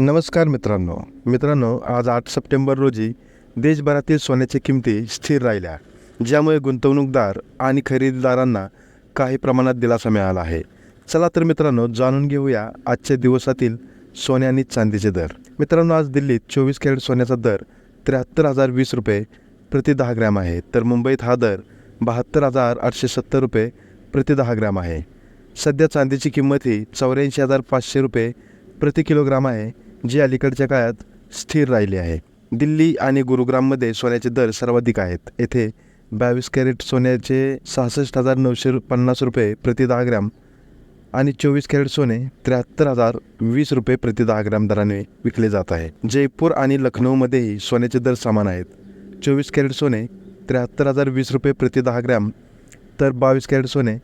नमस्कार मित्रांनो. मित्रांनो आज आठ सप्टेंबर रोजी देशभरातील सोन्याच्या किमती स्थिर राहिल्या ज्यामुळे गुंतवणूकदार आणि खरेदीदारांना काही प्रमाणात दिलासा मिळाला आहे. चला तर मित्रांनो जाणून घेऊया आजच्या दिवसातील सोने आणि चांदीचे दर. मित्रांनो आज दिल्लीत चोवीस कॅरेट सोन्याचा दर त्र्याहत्तर हजार वीस रुपये प्रति दहा ग्रॅम आहे तर मुंबईत हा दर बहात्तर हजार आठशे सत्तर रुपये प्रति दहा ग्रॅम आहे. सध्या चांदीची किंमत ही चौऱ्याऐंशी हजार पाचशे रुपये प्रति किलोग्राम आहे जी अलीकडच्या काळात स्थिर राहिली आहे. दिल्ली आणि गुरुग्राममध्ये सोन्याचे दर सर्वाधिक आहेत. येथे बावीस कॅरेट सोन्याचे सहासष्ट हजार नऊशे पन्नास रुपये प्रति दहा ग्रॅम आणि चोवीस कॅरेट सोने त्र्याहत्तर हजार वीस रुपये प्रति दहा ग्रॅम दराने विकले जात आहे. जयपूर आणि लखनौमध्येही सोन्याचे दर समान आहेत. चोवीस कॅरेट सोने त्र्याहत्तर हजार वीस रुपये प्रति दहा ग्रॅम तर बावीस कॅरेट सोने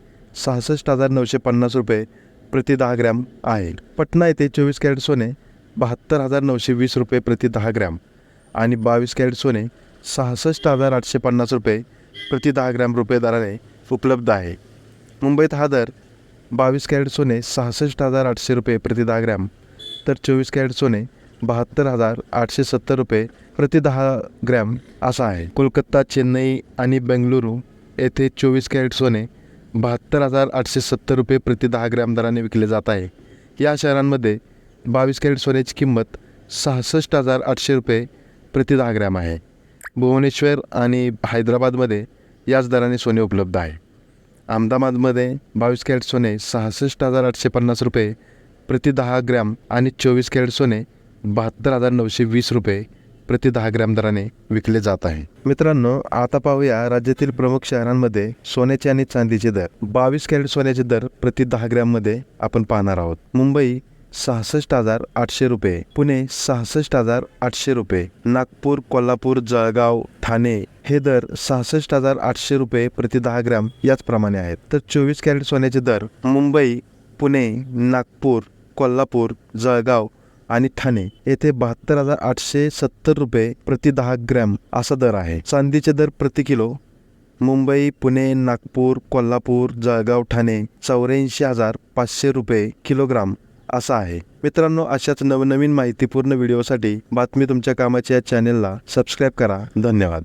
सहासष्ट हजार नऊशे पन्नास रुपये प्रति दहा ग्रॅम आहे. पटना येथे चोवीस कॅरेट सोने बहात्तर हजार नऊशे वीस रुपये प्रति दहा ग्रॅम आणि बावीस कॅरेट सोने सहासष्ट हजार आठशे पन्नास रुपये प्रति दहा ग्रॅम रुपये दराने उपलब्ध आहे. मुंबईत हा दर बावीस कॅरेट सोने सहासष्ट हजार आठशे रुपये प्रति दहा ग्रॅम तर चोवीस कॅरेट सोने बहात्तर हजार आठशे सत्तर रुपये प्रति दहा ग्रॅम असा आहे. कोलकाता चेन्नई आणि बेंगलुरू येथे चोवीस कॅरेट सोने बहात्तर हजार आठशे सत्तर रुपये प्रति दहा ग्रॅम दराने विकले जात आहे. या शहरांमध्ये बावीस कॅरेट सोन्याची किंमत सहासष्ट हजार आठशे रुपये प्रति दहा ग्रॅम आहे. भुवनेश्वर आणि हैदराबादमध्ये याच दराने सोने उपलब्ध आहे. अहमदाबादमध्ये बावीस कॅरेट सोने सहासष्ट हजार आठशे पन्नास रुपये प्रति दहा ग्रॅम आणि चोवीस कॅरेट सोने बहात्तर हजार नऊशे वीस रुपये प्रति दहा ग्रॅम दराने विकले जात आहे. मित्रांनो आता पाहूया राज्यातील प्रमुख शहरांमध्ये सोन्याचे आणि चांदीचे दर. बावीस कॅरेट सोन्याचे दर प्रति दहा ग्रॅममध्ये आपण पाहणार आहोत. मुंबई सहासष्ट हजार आठशे रुपये. पुणे सहासष्ट हजार आठशे रुपये. नागपूर कोल्हापूर जळगाव ठाणे हे दर सहासष्ट हजार आठशे रुपये प्रति दहा ग्रॅम याचप्रमाणे आहेत. तर चोवीस कॅरेट सोन्याचे दर मुंबई पुणे नागपूर कोल्हापूर जळगाव आणि ठाणे येथे बहात्तर हजार आठशे सत्तर रुपये प्रति दहा ग्रॅम असा दर आहे. चांदीचे दर प्रति किलो मुंबई पुणे नागपूर कोल्हापूर जळगाव ठाणे चौऱ्याऐंशी हजार पाचशे रुपये किलोग्राम असा आहे. मित्रांनो अशाच नवनवीन माहितीपूर्ण व्हिडिओसाठी बातमी तुमच्या कामाच्या या चॅनेलला सबस्क्राईब करा. धन्यवाद.